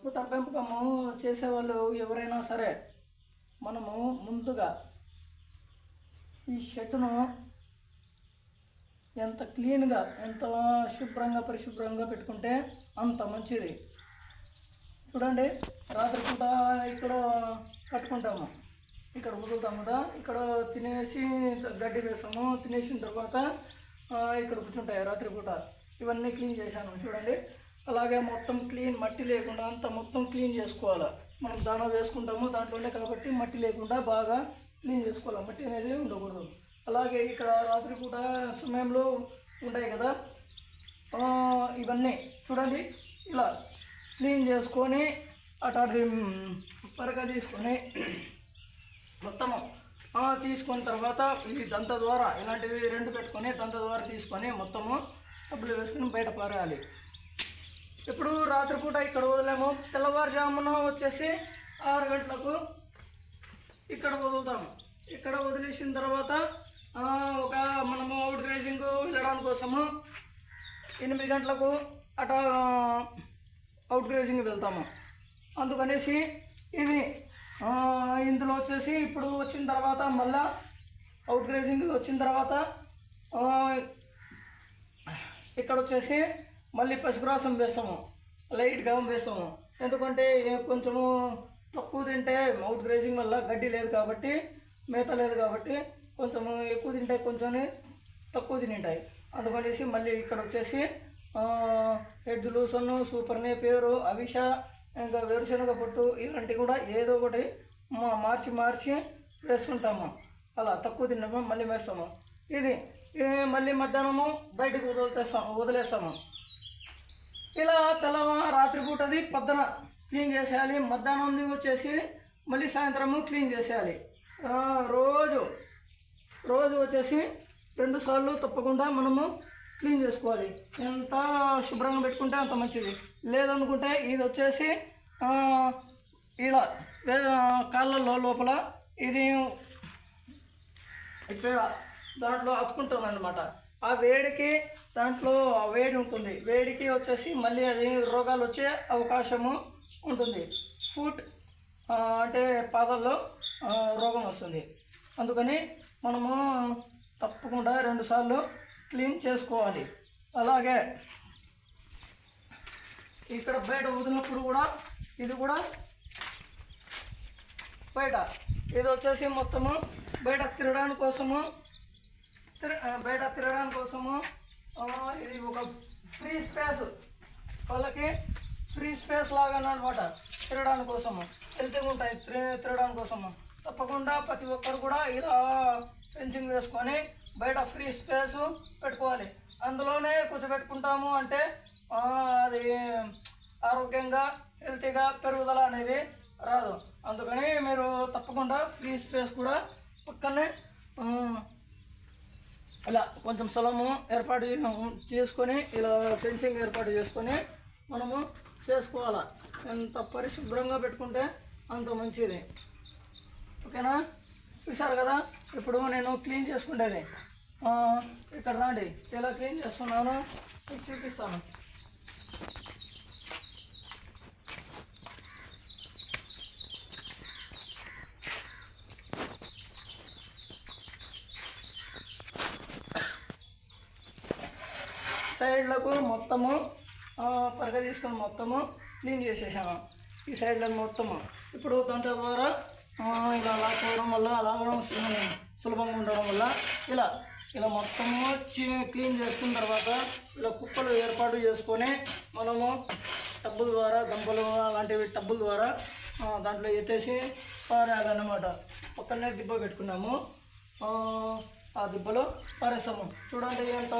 పూత పెంపకము చేసేవాళ్ళు ఎవరైనా సరే మనము ముందుగా ఈ షర్టును ఎంత క్లీన్గా ఎంత శుభ్రంగా పరిశుభ్రంగా పెట్టుకుంటే అంత మంచిది. చూడండి రాత్రి పూట ఇక్కడ కట్టుకుంటాము. ఇక్కడ వదులుతాము కదా ఇక్కడ తినేసి గడ్డి వేస్తాము. తినేసిన తర్వాత ఇక్కడ కూర్చుంటాయి రాత్రి పూట. ఇవన్నీ క్లీన్ చేశాను. చూడండి అలాగే మొత్తం క్లీన్ మట్టి లేకుండా అంత మొత్తం క్లీన్ చేసుకోవాలి. మనం దానా వేసుకుంటాము దాంట్లోనే కాబట్టి మట్టి లేకుండా బాగా క్లీన్ చేసుకోవాలి. మట్టి అనేది ఉండకూడదు. అలాగే ఇక్కడ రాత్రి పూట సమయంలో ఉంటాయి కదా ఇవన్నీ చూడండి. ఇలా క్లీన్ చేసుకొని అటు పరక తీసుకొని మొత్తము తీసుకున్న తర్వాత ఇది దంత ద్వారా ఇలాంటివి రెండు పెట్టుకొని దంత ద్వారా తీసుకొని మొత్తము డబ్బులు వేసుకుని బయట పారేయాలి. ఇప్పుడు రాత్రిపూట ఇక్కడ వదిలేము. తెల్లవారుజామున వచ్చేసి ఆరు గంటలకు ఇక్కడ వదులుతాము. ఇక్కడ వదిలేసిన తర్వాత ఒక మనము అవుట్ రేసింగ్ వెళ్ళడానికి కోసము ఎనిమిది గంటలకు అట అవుట్ గ్రేజింగ్ వెళ్తాము. అందుకనేసి ఇది ఇందులో వచ్చేసి ఇప్పుడు వచ్చిన తర్వాత మళ్ళా అవుట్ గ్రేజింగ్ వచ్చిన తర్వాత ఇక్కడ వచ్చేసి మళ్ళీ పశుగ్రాసం వేస్తాము. లైట్గా వేస్తాము. ఎందుకంటే కొంచెము తక్కువ తింటే మౌట్ గ్రేజింగ్ వల్ల గడ్డి లేదు కాబట్టి మేత లేదు కాబట్టి కొంచెము ఎక్కువ తింటే కొంచెం తక్కువ తింటాయి అందుకనేసి మళ్ళీ ఇక్కడ వచ్చేసి హెడ్ లూసన్ సూపర్ పేరు అవిష ఇంకా వేరుశనగ పొట్టు ఇలాంటివి కూడా ఏదో ఒకటి మా- మార్చి మార్చి వేసుకుంటాము అలా తక్కువ తిన్నాము మళ్ళీ వేస్తాము. ఇది మళ్ళీ మధ్యాహ్నము బయటకు వదిలేస్తాము. వదిలేస్తాము. ఇలా తెల్లవ రాత్రిపూటది పొద్దున క్లీన్ చేసేయాలి మధ్యాహ్నం వచ్చేసి మళ్ళీ సాయంత్రము క్లీన్ చేసేయాలి. రోజు రోజు వచ్చేసి రెండు సార్లు తప్పకుండా మనము క్లీన్ చేసుకోవాలి. ఎంత శుభ్రంగా పెట్టుకుంటే అంత మంచిది. లేదనుకుంటే ఇది వచ్చేసి ఇలా కాళ్ళలో కాళ్ళల్లో లోపల ఇది ఇక్కడ దాంట్లో అతుకుంటుంది అనమాట ఆ వేడికి దాంట్లో వేడి ఉంటుంది. వేడికి వచ్చేసి మళ్ళీ అది రోగాలు వచ్చే అవకాశము ఉంటుంది. ఫుట్ అంటే పాదాల్లో రోగం వస్తుంది. అందుకని మనము తప్పకుండా రెండుసార్లు క్లీన్ చేసుకోవాలి. అలాగే ఇక్కడ బయట వదిలినప్పుడు కూడా ఇది కూడా బయట. ఇది వచ్చేసి మొత్తము బయట తిరగడానికి కోసము బయట తిరగడానికి కోసము ఇది ఒక ఫ్రీ స్పేస్ వాళ్ళకి ఫ్రీ స్పేస్ లాగా అనమాట తిరగడానికి కోసము. హెల్తీగా ఉంటాయి. తిరగడానికి కోసము. తప్పకుండా ప్రతి ఒక్కరు కూడా ఇలా ఫెన్సింగ్ వేసుకొని బయట ఫ్రీ స్పేస్ పెట్టుకోవాలి. అందులోనే కూర్చోబెట్టుకుంటాము అంటే అది ఆరోగ్యంగా హెల్తీగా పెరుగుదల అనేది రాదు. అందుకని మీరు తప్పకుండా ఫ్రీ స్పేస్ కూడా పక్కనే ఇలా కొంచెం స్థలము ఏర్పాటు చేసుకొని ఇలా ఫెన్సింగ్ ఏర్పాటు చేసుకొని మనము చేసుకోవాలి. ఎంత పరిశుభ్రంగా పెట్టుకుంటే అంత మంచిది. ఓకేనా? చూసారు కదా? ఇప్పుడు నేను క్లీన్ చేసుకుంటేది ఇక్కడ రండి. ఎలా క్లీన్ చేస్తున్నాను చూపిస్తాను. సైడ్లకు మొత్తము ఆ, పరగ తీసుకొని మొత్తము క్లీన్ చేసేసాము. ఈ సైడ్లకు మొత్తము. ఇప్పుడు దాంట్లో ద్వారా ఇలా ఇలా లాక్కోవడం వల్ల లాగడం సు- సులభంగా ఉండడం వల్ల ఇలా ఇలా మొత్తము క్లీన్ చేసుకున్న తర్వాత ఇలా కుప్పలు ఏర్పాటు చేసుకొని మనము టబ్బుల ద్వారా గంపలు అలాంటివి టబ్బుల ద్వారా దాంట్లో ఎత్తేసి పారేయాలన్నమాట. పక్కనే దిబ్బ పెట్టుకున్నాము. ఆ, దిబ్బలో పారేస్తాము. చూడండి ఎంత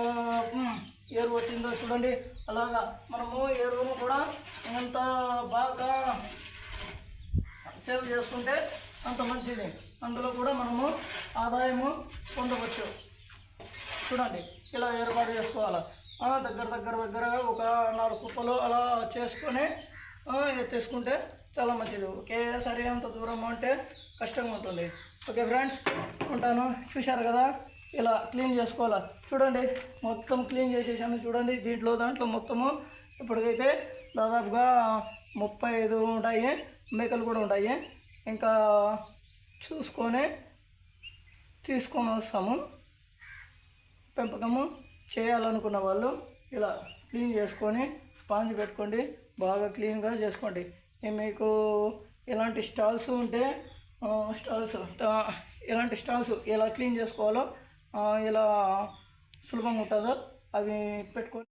చూడండి. అలాగా మనము ఎరువును కూడా ఎంత బాగా సేవ్ చేసుకుంటే అంత మంచిది. అందులో కూడా మనము ఆదాయము పొందవచ్చు. చూడండి ఇలా ఏర్పాటు చేసుకోవాలి. దగ్గర దగ్గర దగ్గరగా ఒక నాలుగు కుప్పలు అలా చేసుకొని తీసుకుంటే చాలా మంచిది. ఒకేసారి అంత దూరం అంటే కష్టంగా ఉంటుంది. ఓకే ఫ్రెండ్స్ ఉంటాను. చూశారు కదా? ఇలా క్లీన్ చేసుకోవాలి? చూడండి మొత్తం క్లీన్ చేసేసాను చూడండి దీంట్లో దాంట్లో మొత్తము ఇప్పటికైతే దాదాపుగా ముప్పై ఐదు ఉంటాయి మేకలు కూడా ఉంటాయి. ఇంకా చూసుకొని తీసుకొని వస్తాము. పెంపకము చేయాలనుకున్న వాళ్ళు ఇలా క్లీన్ చేసుకొని స్పాంజ్ పెట్టుకోండి బాగా క్లీన్గా చేసుకోండి. మీకు ఎలాంటి స్టాల్స్ ఉంటే స్టాల్స్ ఇలాంటి ఎలాంటి స్టాల్స్ ఎలా క్లీన్ చేసుకోవాలో ఇలా ఎలా సులభంగా ఉంటుందో? అవి పెట్టుకొని